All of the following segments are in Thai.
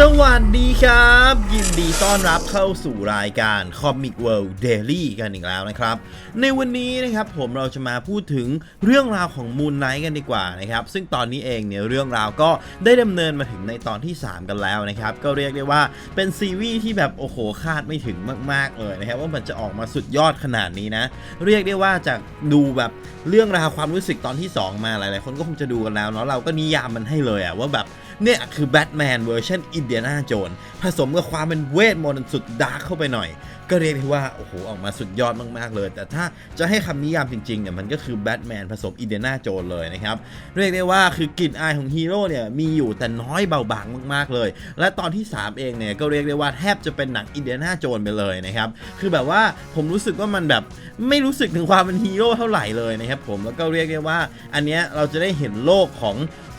สวัสดีครับ ยินดีต้อนรับเข้าสู่รายการ Comic World Daily กันอีกแล้วนะครับ ในวันนี้นะครับผมเราจะมาพูดถึงเรื่องราวของ Moon Knight กันดีกว่านะครับ ซึ่งตอนนี้เองเนี่ยเรื่องราวก็ได้ดำเนินมาถึงในตอนที่ 3 กันแล้วนะครับ ก็เรียกได้ว่าเป็นซีรีส์ที่แบบโอ้โหคาดไม่ถึงมาก ๆ เลยนะครับ ว่ามันจะออกมาสุดยอดขนาดนี้นะ เรียกได้ว่าจากดูแบบเรื่องราวความรู้สึกตอนที่ 2 มาหลาย ๆ คนก็คงจะดูกันแล้วเนาะเราก็นิยามมันให้เลยอะว่าแบบ เนี่ยคือแบทแมนเวอร์ชันอินเดียนาโจนผสมกับความเป็นเวทมนต์สุดดาร์กเข้าไปหน่อย ก็เรียกได้ว่า โอ้โห ออกมาสุดยอดมาก ๆ เลย แต่ถ้าจะให้คำนิยามจริงๆเนี่ยมันก็คือแบทแมนผสมอินเดียนาโจนเลยนะครับ เรียกได้ว่าคือกลิ่นอายของฮีโร่เนี่ยมีอยู่แต่น้อยเบาบางมากๆเลย และตอนที่ 3 เองเนี่ยก็เรียกได้ว่าแทบจะเป็นหนังอินเดียนาโจนไปเลยนะครับคือแบบว่าผมรู้สึกว่ามันแบบไม่รู้สึกถึงความเป็นฮีโร่เท่าไหร่เลยนะครับผมแล้วก็เรียกได้ว่าอันเนี้ยเราจะได้เห็นโลกของ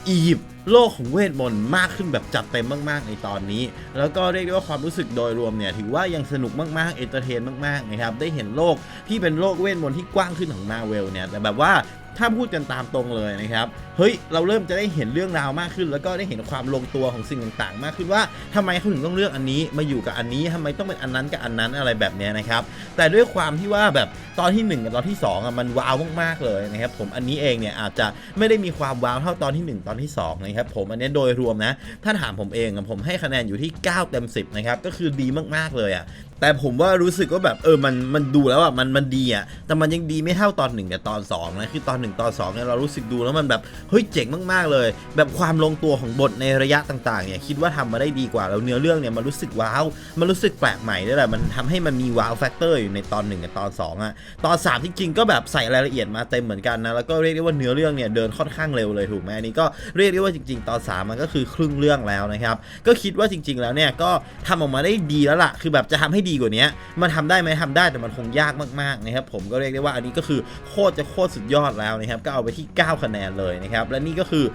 อียิปต์โลกของเวทมนต์มากขึ้นแบบจัดเต็มมาก ๆ ในตอนนี้ แล้วก็เรียกได้ว่าความรู้สึกโดยรวมเนี่ยถือว่ายังสนุกมากๆเอนเตอร์เทนมากๆนะครับได้เห็นโลกที่เป็นโลกเวทมนต์ที่กว้างขึ้นของมาเวลเนี่ยแต่แบบว่า ถ้าพูดกันตามตรงเลยนะครับเฮ้ยเราเริ่มจะได้เห็นเรื่องราวมากขึ้น แล้วก็ได้เห็นความลงตัวของสิ่งต่าง ๆ มากขึ้นว่าทำไมเขาถึงต้องเลือกอันนี้มาอยู่กับอันนี้ทำไมต้องเป็นอันนั้นกับอันนั้นอะไรแบบนี้นะครับแต่ด้วยความที่ว่าแบบตอนที่ 1 กับตอนที่2อะมันว้าวมากๆเลยนะครับผมอันนี้เองเนี่ยอาจจะไม่ได้มีความว้าวเท่าตอนที่ 1 ตอนที่2นะครับผมอันนี้โดยรวมนะ ถ้าถามผมเองผมให้คะแนนอยู่ที่ 9 เต็ม 10นะครับก็คือดีมากๆเลยอะแต่ผมว่ารู้สึกว่าแบบเออมันมันดูแล้วอะมันมันดีอะแต่มันยังดีไม่เท่าตอน1กับตอน2นะคือตอน1ตอน2เนี่ยเรารู้สึกดูแล้วมันแบบเฮ้ยเจ๋งมากๆเลย แบบความลงตัวของบทในระยะต่างๆเนี่ยคิดว่าทำมาได้ดีกว่าแล้วเนื้อเรื่องเนี่ยมันรู้สึกว้าวมันรู้สึกแปลกใหม่ด้วยแหละมันทำให้มันมีว้าวแฟกเตอร์อยู่ในตอน1กับตอน2อะตอน3จริงก็แบบใส่รายละเอียดมาเต็มเหมือนกันนะแล้วก็เรียกได้ว่าเนื้อเรื่องเนี่ยเดินค่อนข้างเร็วเลยถูกไหมอันนี้ก็เรียกได้ว่าจริง ๆ ตอน3มันก็คือครึ่งเรื่องแล้วนะครับก็คิดว่าจริง ๆแล้วเนี่ยก็ทำออกมาได้ดีแล้วล่ะคือแบบจะทำให้ดีกว่านี้มันทำได้ไหมทำได้แต่มันคงยากมากๆนะครับผมก็เรียกได้ว่าอันนี้ก็คือโคตรจะโคตรสุดยอดแล้วนะครับก็เอาไปที่ 9 คะแนนเลยนะครับและนี่ก็คือ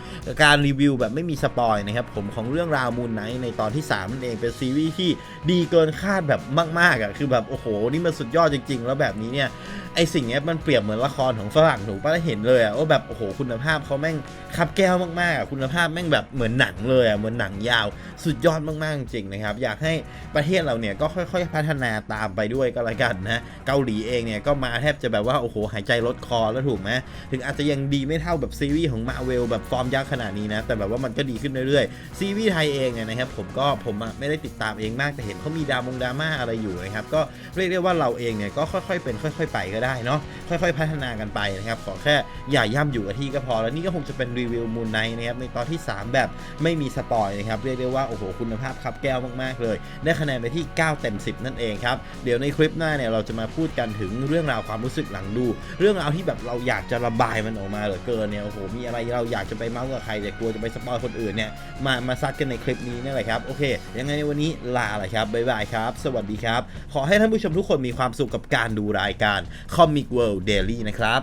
การรีวิวแบบไม่มีสปอยนะครับผมของเรื่องราวมูนไนท์ในตอนที่3นั่นเองเป็นซีรีส์ที่ดีเกินคาดแบบมากๆอะคือแบบโอ้โหนี่มันสุดยอดจริง ๆ แล้วแบบนี้เนี่ย ไอสิ่งเนี้ยมันเปรียบเหมือนละครของฝรั่งถูกปะแล้วเห็นเลยอะว่าแบบโอ้โหคุณภาพเขาแม่งคับแก้วมากๆอะคุณภาพแม่งแบบเหมือนหนังเลยอะเหมือนหนังยาว สุดยอดมากๆจริงนะครับ อยากให้ประเทศเราเนี่ยก็ค่อย ๆ พัฒนาตามไปด้วยก็แล้วกันนะเกาหลีเองเนี่ยก็มาแทบจะแบบว่าโอ้โหหายใจลดคอแล้วถูกไหมถึงอาจจะยังดีไม่เท่าแบบซีรีส์ของมาเวลแบบฟอร์มยักษ์ขนาดนี้นะแต่แบบว่ามันก็ดีขึ้นเรื่อยๆซีรีส์ไทยเองเนี่ยนะครับผมก็ผมไม่ได้ติดตามเองมากแต่เห็นเขามีดามงดราม่าอะไรอยู่นะครับก็เรียกได้ว่าเราเองเนี่ยก็ค่อยๆเป็นค่อย ๆ ไปก็ได้เนาะค่อยๆ พัฒนากันไปนะครับขอแค่อย่าย่ำอยู่กับที่ก็พอ แล้วนี่ก็คงจะเป็นรีวิวมูนไนนะครับในตอนที่ 3 แบบไม่มีสปอยนะครับเรียกได้ว่าโอ้โหคุณภาพครับแก้วมากๆเลย ได้คะแนนไปที่ 9 เต็ม 10 นั่นเองครับเดี๋ยวในคลิปหน้าเนี่ยเราจะมาพูดกันถึงเรื่องราวความรู้สึกหลังดู เรื่องราวที่แบบเราอยากจะระบายมันออกมาเหลือเกินเนี่ยโอ้โหมีอะไรเราอยากจะไปเมาส์กับใครแต่กลัวจะไปสปอยคนอื่นเนี่ยมามาซัดกันในคลิปนี้นี่แหละครับโอเค ยังไงในวันนี้ลาละครับบ๊ายบายครับ สวัสดีครับ ขอให้ท่านผู้ชมทุกคนมีความสุขกับการดูรายการ Comic World Daily นะครับ